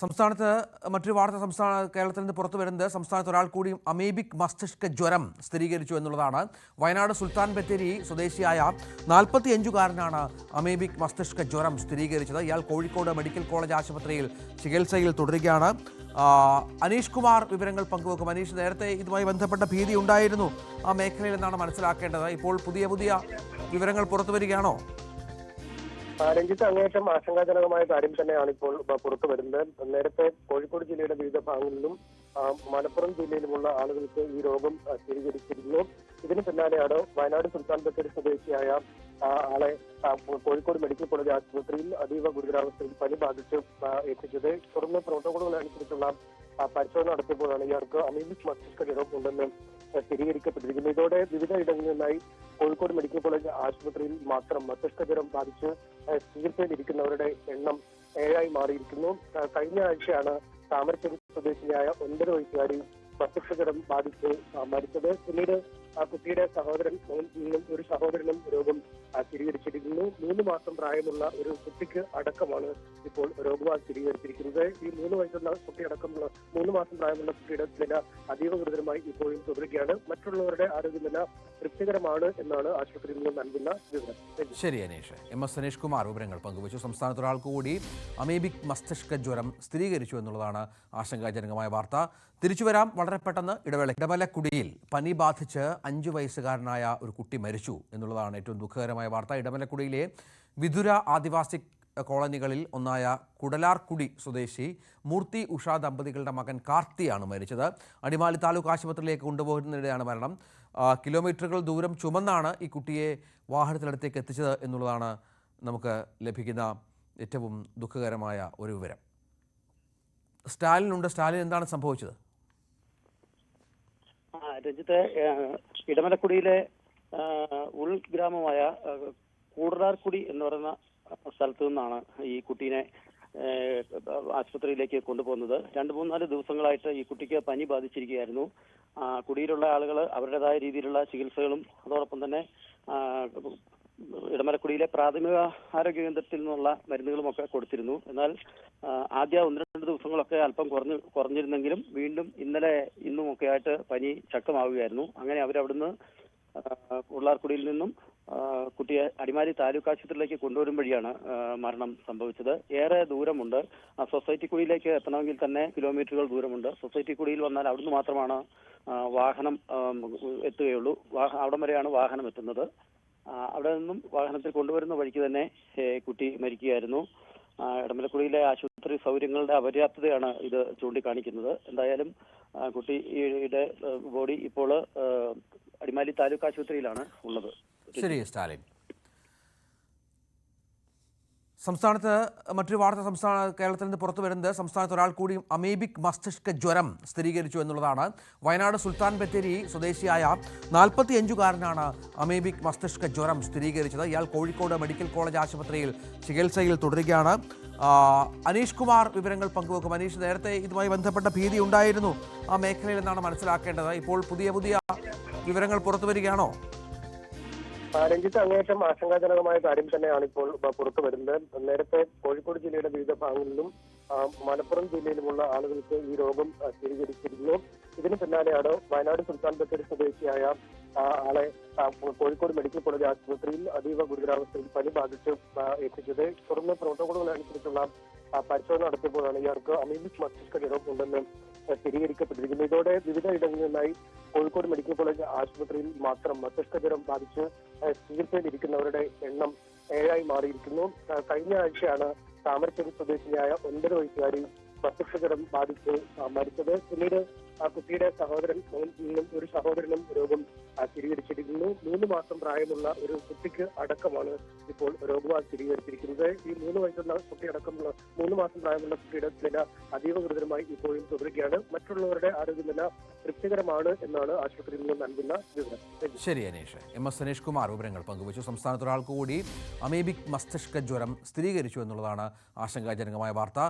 സംസ്ഥാനത്ത് മറ്റൊരു വാർത്ത സംസ്ഥാന കേരളത്തിൽ നിന്ന് പുറത്തു വരുന്നത് സംസ്ഥാനത്ത് ഒരാൾ കൂടി അമേബിക് മസ്തിഷ്ക ജ്വരം സ്ഥിരീകരിച്ചു എന്നുള്ളതാണ്. വയനാട് സുൽത്താൻ ബത്തേരി സ്വദേശിയായ നാൽപ്പത്തിയഞ്ചുകാരനാണ് അമേബിക് മസ്തിഷ്ക ജ്വരം സ്ഥിരീകരിച്ചത്. ഇയാൾ കോഴിക്കോട് മെഡിക്കൽ കോളേജ് ആശുപത്രിയിൽ ചികിത്സയിൽ തുടരുകയാണ്. അനീഷ് കുമാർ വിവരങ്ങൾ പങ്കുവെക്കും. അനീഷ് നേരത്തെ ഇതുമായി ബന്ധപ്പെട്ട ഭീതി ഉണ്ടായിരുന്നു ആ മേഖലയിൽ എന്നാണ് മനസ്സിലാക്കേണ്ടത്. ഇപ്പോൾ പുതിയ പുതിയ വിവരങ്ങൾ പുറത്തു വരികയാണോ? രഞ്ജിത്ത് അങ്ങേറ്റം ആശങ്കാജനകമായ കാര്യം തന്നെയാണ് ഇപ്പോൾ പുറത്തു വരുന്നത്. നേരത്തെ കോഴിക്കോട് ജില്ലയുടെ വിവിധ ഭാഗങ്ങളിലും മലപ്പുറം ജില്ലയിലുമുള്ള ആളുകൾക്ക് ഈ രോഗം സ്ഥിരീകരിച്ചിരുന്നു. ഇതിന് പിന്നാലെയാണ് വയനാട് സുൽത്താൻ ബത്തേരി സ്വദേശിയായ ആളെ കോഴിക്കോട് മെഡിക്കൽ കോളേജ് ആശുപത്രിയിൽ അതീവ ഗുരുതരാവസ്ഥയിൽ പനി ബാധിച്ച് എത്തിച്ചത്. തുടർന്ന് പ്രോട്ടോകോളുകൾ അനുസരിച്ചുള്ള പരിശോധന നടത്തിയപ്പോഴാണ് ഇയാൾക്ക് അമീബിക് മസ്തിഷ്ക ജ്വരം ഉണ്ടെന്ന് സ്ഥിരീകരിക്കപ്പെട്ടിരിക്കുന്നത് ഇതോടെ വിവിധ ഇടങ്ങളിൽ നിന്നായി കോഴിക്കോട് മെഡിക്കൽ കോളേജ് ആശുപത്രിയിൽ മാത്രം മസ്തിഷ്ക ജ്വരം ബാധിച്ച് ചികിത്സയിലിരിക്കുന്നവരുടെ എണ്ണം ഏഴായി മാറിയിരിക്കുന്നു. കഴിഞ്ഞ ആഴ്ചയാണ് താമരശ്ശേരി സ്വദേശിനിയായ ഒൻപത് വയസ്സുകാരി മസ്തിഷ്ക ജ്വരം ബാധിച്ച് മരിച്ചത്. പിന്നീട് കുട്ടിയുടെ സഹോദരൻ നിന്നും ഒരു സഹോദരനും രോഗം സ്ഥിരീകരിച്ചിരിക്കുന്നു. മൂന്ന് മാസം പ്രായമുള്ള ഒരു കുട്ടിക്ക് അടക്കമാണ് ഇപ്പോൾ രോഗബാധ സ്ഥിരീകരിച്ചിരിക്കുന്നത്. ഈ മൂന്ന് വയസ്സുള്ള കുട്ടി അടക്കമുള്ള മൂന്ന് മാസം പ്രായമുള്ള കുട്ടിയുടെ നില അതീവ ഗുരുതരമായി ഇപ്പോഴും തുടരുകയാണ്. മറ്റുള്ളവരുടെ ആരോഗ്യനില തൃപ്തികരമാണ് എന്നാണ് ആശുപത്രിയിൽ നിന്ന് നൽകുന്ന വിവരം. ശരി അനേഷ്. എം എസ് സനേഷ് കുമാർ വിവരങ്ങൾ പങ്കുവച്ചു. സംസ്ഥാനത്ത് ഒരാൾക്ക് കൂടി അമേബിക് മസ്തിഷ്ക ജ്വരം സ്ഥിരീകരിച്ചു എന്നുള്ളതാണ് ആശങ്കാജനകമായ വാർത്ത. തിരിച്ചുവരാം വളരെ പെട്ടെന്ന് ഇടവേള ഇടമലക്കുടിയിൽ പനി ബാധിച്ച് അഞ്ചു വയസ്സുകാരനായ ഒരു കുട്ടി മരിച്ചു എന്നുള്ളതാണ് ഏറ്റവും ദുഃഖകരമായ വാർത്ത. ഇടമലക്കുടിയിലെ വിതുര ആദിവാസി കോളനികളിൽ ഒന്നായ കുടലാർക്കുടി സ്വദേശി മൂർത്തി ഉഷ ദമ്പതികളുടെ മകൻ കാർത്തിയാണ് മരിച്ചത്. അടിമാലി താലൂക്ക് ആശുപത്രിയിലേക്ക് കൊണ്ടുപോകുന്നതിനിടെയാണ് മരണം. കിലോമീറ്ററുകൾ ദൂരം ചുമന്നാണ് ഈ കുട്ടിയെ വാഹനത്തിനടുത്തേക്ക് എത്തിച്ചത് എന്നുള്ളതാണ് നമുക്ക് ലഭിക്കുന്ന ഏറ്റവും ദുഃഖകരമായ ഒരു വിവരം. സ്റ്റാലിനുണ്ട്. സ്റ്റാലിൻ എന്താണ് സംഭവിച്ചത്? രഞ്ജിത്തെ ഇടമലക്കുടിയിലെ ഉൾഗ്രാമമായ കൂടറാർക്കുടി എന്ന് പറയുന്ന സ്ഥലത്തു നിന്നാണ് ഈ കുട്ടീനെ ആശുപത്രിയിലേക്ക് കൊണ്ടുപോകുന്നത്. രണ്ട് മൂന്നാൽ ദിവസങ്ങളായിട്ട് ഈ കുട്ടിക്ക് പനി ബാധിച്ചിരിക്കുകയായിരുന്നു. കുടിയിലുള്ള ആളുകൾ അവരുടേതായ രീതിയിലുള്ള ചികിത്സകളും അതോടൊപ്പം തന്നെ പ്രാഥമിക ആരോഗ്യ കേന്ദ്രത്തിൽ നിന്നുള്ള മരുന്നുകളുമൊക്കെ കൊടുത്തിരുന്നു. എന്നാൽ ആദ്യ ഒന്ന് രണ്ട് ദിവസങ്ങളൊക്കെ അല്പം കുറഞ്ഞു കുറഞ്ഞിരുന്നെങ്കിലും വീണ്ടും ഇന്നലെ ഇന്നും ഒക്കെ ആയിട്ട് പനി ശക്തമാവുകയായിരുന്നു. അങ്ങനെ അവരവിടുന്ന് ഉള്ളാർക്കുടിയിൽ നിന്നും കുട്ടിയെ അടിമാലി താലൂക്ക് ആശുപത്രിയിലേക്ക് കൊണ്ടുവരും വഴിയാണ് മരണം സംഭവിച്ചത്. ഏറെ ദൂരമുണ്ട്. സൊസൈറ്റി കുടിയിലേക്ക് എത്തണമെങ്കിൽ തന്നെ കിലോമീറ്ററുകൾ ദൂരമുണ്ട്. സൊസൈറ്റി കുടിയിൽ വന്നാൽ അവിടുന്ന് മാത്രമാണ് വാഹനം എത്തുകയുള്ളൂ. അവിടം വരെയാണ് വാഹനം എത്തുന്നത്. അവിടെ നിന്നും വാഹനത്തിൽ കൊണ്ടുവരുന്ന വഴിക്ക് തന്നെ കുട്ടി മരിക്കുകയായിരുന്നു. ഇടമലക്കുടിയിലെ ആശുപത്രി സൗകര്യങ്ങളുടെ അപര്യാപ്തതയാണ് ഇത് ചൂണ്ടിക്കാണിക്കുന്നത്. എന്തായാലും കുട്ടിയുടെ ബോഡി ഇപ്പോൾ അടിമാലി താലൂക്ക് ആശുപത്രിയിലാണ് ഉള്ളത്. ശരി സ്റ്റാലിൻ. സംസ്ഥാനത്ത് മറ്റൊരു വാർത്ത സംസ്ഥാന കേരളത്തിൽ നിന്ന് പുറത്തു വരുന്നത് സംസ്ഥാനത്ത് ഒരാൾ കൂടി അമേബിക് മസ്തിഷ്ക ജ്വരം സ്ഥിരീകരിച്ചു എന്നുള്ളതാണ്. വയനാട് സുൽത്താൻ ബത്തേരി സ്വദേശിയായ നാൽപ്പത്തിയഞ്ചുകാരനാണ് അമേബിക് മസ്തിഷ്ക ജ്വരം സ്ഥിരീകരിച്ചത്. ഇയാൾ കോഴിക്കോട് മെഡിക്കൽ കോളേജ് ആശുപത്രിയിൽ ചികിത്സയിൽ തുടരുകയാണ്. അനീഷ് കുമാർ വിവരങ്ങൾ പങ്കുവെക്കും. അനീഷ് നേരത്തെ ഇതുമായി ബന്ധപ്പെട്ട ഭീതി ഉണ്ടായിരുന്നു ആ മേഖലയിൽ നിന്നാണ് മനസ്സിലാക്കേണ്ടത്. ഇപ്പോൾ പുതിയ പുതിയ വിവരങ്ങൾ പുറത്തു വരികയാണോ? രഞ്ജിത്ത് അങ്ങേറ്റം ആശങ്കാജനകമായ കാര്യം തന്നെയാണ് ഇപ്പോൾ പുറത്തു വരുന്നത്. നേരത്തെ കോഴിക്കോട് ജില്ലയുടെ വിവിധ ഭാഗങ്ങളിലും മലപ്പുറം ജില്ലയിലുമുള്ള ആളുകൾക്ക് ഈ രോഗം സ്ഥിരീകരിച്ചിരുന്നു. ഇതിന് പിന്നാലെയാണ് വയനാട് സുൽത്താൻ ബത്തേരി സ്വദേശിയായ ആളെ കോഴിക്കോട് മെഡിക്കൽ കോളേജ് ആശുപത്രിയിൽ അതീവ ഗുരുതരാവസ്ഥയിൽ പനി ബാധിച്ച് എത്തിച്ചത്. തുടർന്ന് പ്രോട്ടോകോളുകൾ അനുസരിച്ചുള്ള പരിശോധന നടത്തിയപ്പോഴാണ് ഇയാൾക്ക് അമീബിക് മസ്തിഷ്ക ജ്വരം ഉണ്ടെന്ന് സ്ഥിരീകരിക്കപ്പെട്ടിരിക്കുന്നു. ഇതോടെ വിവിധ ഇടങ്ങളിൽ നിന്നായി കോഴിക്കോട് മെഡിക്കൽ കോളേജ് ആശുപത്രിയിൽ മാത്രം മസ്തിഷ്ക ജ്വരം ബാധിച്ച് ചികിത്സയിലിരിക്കുന്നവരുടെ എണ്ണം ഏഴായി മാറിയിരിക്കുന്നു. കഴിഞ്ഞ ആഴ്ചയാണ് താമരശ്ശേരി സ്വദേശിനിയായ ഒൻപത് വയസ്സുകാരി മസ്തിഷ്കജ്വരം ബാധിച്ച് മരിച്ചത്. പിന്നീട് ആ കുട്ടിയുടെ സഹോദരൻ നിന്നും ഒരു സഹോദരനും രോഗം സ്ഥിരീകരിച്ചിരിക്കുന്നു. മൂന്ന് മാസം പ്രായമുള്ള ഒരു കുട്ടിക്ക് അടക്കമാണ് ഇപ്പോൾ രോഗം സ്ഥിരീകരിച്ചിരിക്കുന്നത്. ഈ മൂന്ന് വയസ്സുള്ള കുട്ടി അടക്കമുള്ള മൂന്ന് മാസം പ്രായമുള്ള കുട്ടിയുടെ നില അതീവ ഗുരുതരമായി ഇപ്പോഴും തുടരുകയാണ്. മറ്റുള്ളവരുടെ ആരോഗ്യനില തൃപ്തികരമാണ് എന്നാണ് ആശുപത്രിയിൽ നിന്ന് നൽകുന്ന വിവരം. ശരി അനീഷ്. എം എസ് സുനേഷ് കുമാർ വിവരങ്ങൾ പങ്കുവച്ചു. സംസ്ഥാനത്ത് ഒരാൾക്ക് കൂടി അമേബിക് മസ്തിഷ്ക ജ്വരം സ്ഥിരീകരിച്ചു എന്നുള്ളതാണ് ആശങ്കാജനകമായ വാർത്ത.